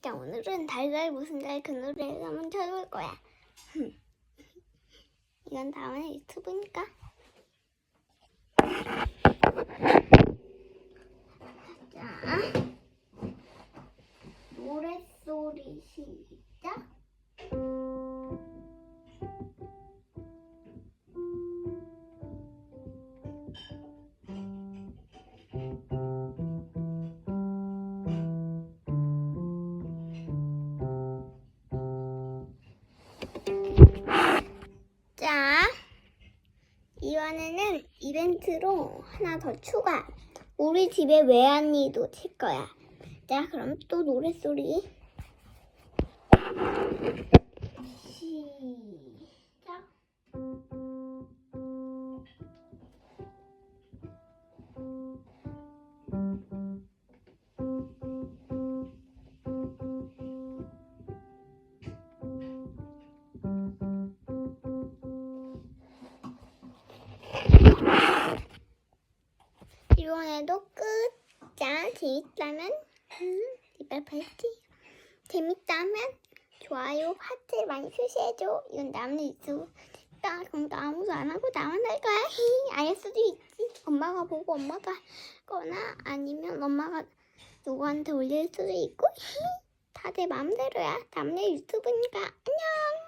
자, 오늘은 달달 무슨 달 그 노래를 한번 쳐볼 거야. 이건 다음에 유튜브니까. 자, 노랫소리 시 이번에는 이벤트로 하나 더 추가. 우리 집에 외환이도 칠 거야. 자, 그럼 또 노랫소리. 이번에도 끝. 자, 재밌다면 음, 이빨 팔찌. 재밌다면 좋아요, 하트 많이 표시해줘. 이건 나만 유튜브. 나 그럼 또 아무도 안 하고 나만 할 거야. 알 수도 있지. 엄마가 보고 엄마가 거나 아니면 엄마가 누구한테 올릴 수도 있고. 다들 마음대로야. 남의 유튜브니까 안녕.